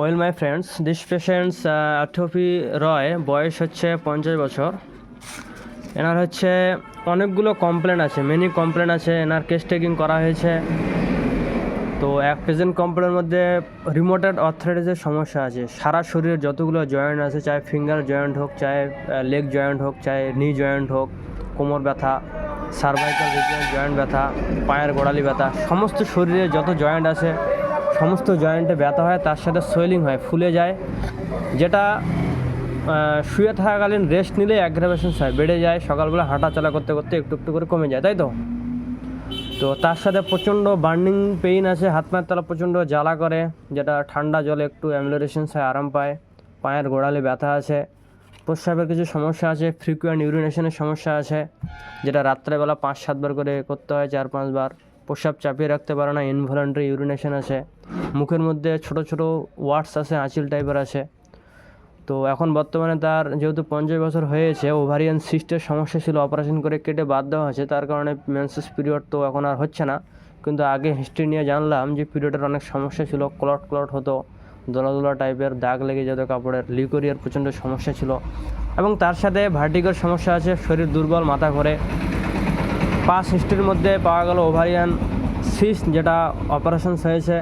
Well my friends this patients আর্থপি Roy বয়স হচ্ছে পঞ্চাশ বছর। এনার হচ্ছে অনেকগুলো কমপ্লেন আছে মেনি কমপ্লেন আছে, এনার কেস টেকিং করা হয়েছে। তো এক প্রেজেন্ট কমপ্লেনের মধ্যে রিমোটেড অথরাইটিসের সমস্যা আছে। সারা শরীরের যতগুলো জয়েন্ট আছে, চাই ফিঙ্গার জয়েন্ট হোক, চাই লেগ জয়েন্ট হোক, চাই নি জয়েন্ট হোক, কোমর ব্যথা সার্ভাইকাল জয়েন্ট ব্যথা, পায়ের গোড়ালি ব্যথা, সমস্ত শরীরে যত জয়েন্ট আছে সমস্ত জয়েন্টে ব্যথা হয়, তার সাথে সোয়েলিং হয়, ফুলে যায়, যেটা শুয়ে থাকাকালীন রেস্ট নিলে অ্যাগ্রাভেশন হয়, বেড়ে যায়, সকালবেলা হাঁটা চলা করতে করতে একটু একটু করে কমে যায়, তাই তো? তো তার সাথে প্রচণ্ড বার্নিং পেইন আছে, হাত পায়ের তলা প্রচণ্ড জ্বালা করে, যেটা ঠান্ডা জলে একটু অ্যামলোরেশন হয়, আরাম পায়, পায়ের গোড়ালে ব্যথা আছে প্রস্রাবের কিছু সমস্যা আছে ফ্রিকুয়েন্ট ইউরিনেশনের সমস্যা আছে, যেটা রাত্রেবেলা পাঁচ সাতবার করে করতে হয়, চার পাঁচবার। প্রস্রাব চাপিয়ে রাখতে পারে না ইনভলেন্টারি ইউরিনেশন আছে, মুখের মধ্যে ছোট ছোট ওয়ার্ডস আছে, আঁচিল টাইপের আছে। তো এখন বর্তমানে তার যেহেতু পঞ্চাশ বছর হয়েছে ওভারিয়ান সিস্টের সমস্যা ছিল অপারেশন করে কেটে বাদ দেওয়া হয়েছে, তার কারণে মেন্সেস পিরিয়ড তো এখন আর হচ্ছে না। কিন্তু আগে হিস্ট্রি নিয়ে জানলাম যে পিরিয়ডের অনেক সমস্যা ছিল ক্লট ক্লট হতো দোলা দোলা টাইপের দাগ লেগে যেত কাপড়ের, লিকোরিয়ার প্রচণ্ড সমস্যা ছিল। এবং তার সাথে ভার্টিগোর সমস্যা আছে, শরীর দুর্বল, মাথা ঘোরে। পাঁচ হিস্ট্রির মধ্যে পাওয়া গেল ওভারিয়ান সিস্ট, যেটা অপারেশন হয়েছে।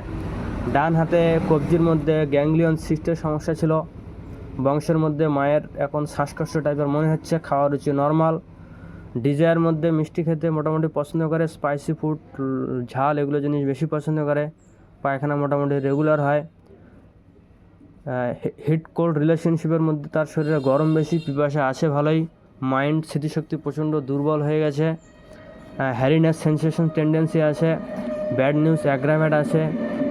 ডান হাতে কবজির মধ্যে গ্যাংলিয়ন সিস্টের সমস্যা ছিল। বংশের মধ্যে মায়ের এখন শ্বাসকষ্ট টাইপের মনে হচ্ছে খাওয়ার রুচি নর্মাল। ডিজায়ার মধ্যে মিষ্টি খেতে মোটামুটি পছন্দ করে, স্পাইসি ফুড, ঝাল এগুলো জিনিস বেশি পছন্দ করে। পায়খানা মোটামুটি রেগুলার হয়। হিট কোল্ড রিলেশনশিপের মধ্যে তার শরীরে গরম বেশি, পিপাসা আছে ভালোই। মাইন্ড, স্মৃতিশক্তি প্রচণ্ড দুর্বল হয়ে গেছে। হ্যারিনেস সেন্সেশন টেন্ডেন্সি আছে ব্যাড নিউজ অ্যাগ্রামেট আছে,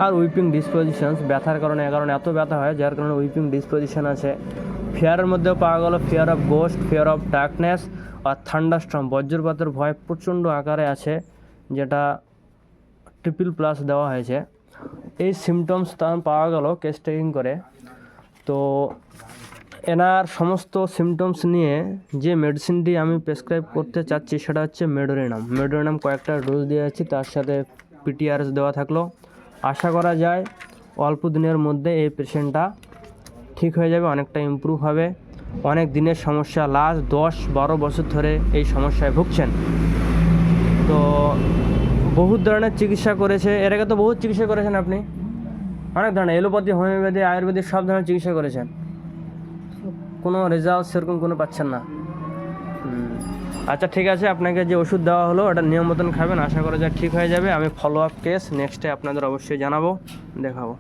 আর উইপিং ডিসপোজিশনস ব্যথার কারণে কারণে এত ব্যথা হয়, যার কারণে উইপিং ডিসপোজিশন আছে। ফিয়ারের মধ্যেও পাওয়া গেল fear of ghost fear of darkness R thunderstorm বজ্রপাতের ভয় প্রচণ্ড আকারে আছে, যেটা ট্রিপল প্লাস দেওয়া হয়েছে। এই সিমটমস তার পাওয়া গেল কেস টেকিং করে। তো এনার সমস্ত সিমটমস নিয়ে যে মেডিসিনটি আমি প্রেসক্রাইব করতে চাচ্ছি সেটা হচ্ছে মেডোরিনাম। মেডোরিনাম কয়েকটা ডোজ দিয়ে যাচ্ছি তার সাথে পিটিআরএস দেওয়া থাকল। আশা করা যায় অল্প দিনের মধ্যে এই পেশেন্টটা ঠিক হয়ে যাবে, অনেকটা ইমপ্রুভ হবে। অনেক দিনের সমস্যা লাস্ট দশ বারো বছর ধরে এই সমস্যায় ভুগছেন। তো বহুত ধরনের চিকিৎসা করেছে, এর আগে তো বহু চিকিৎসা করেছেন আপনি। অনেক ধরনের, এলোপ্যাথি, হোমিওপ্যাথি, আয়ুর্বেদিক সব ধরনের চিকিৎসা করেছেন। কোনো রেজাল্ট সেরকম কোনো পাচ্ছেন না। আচ্ছা ঠিক আছে, আপনাকে যে ওষুধ দেওয়া হলো, ওটা নিয়ম মতন খাবেন, আশা করা যায় ঠিক হয়ে যাবে আমি ফলো আপ কেস নেক্সটে আপনাদের অবশ্যই জানাব, দেখাবো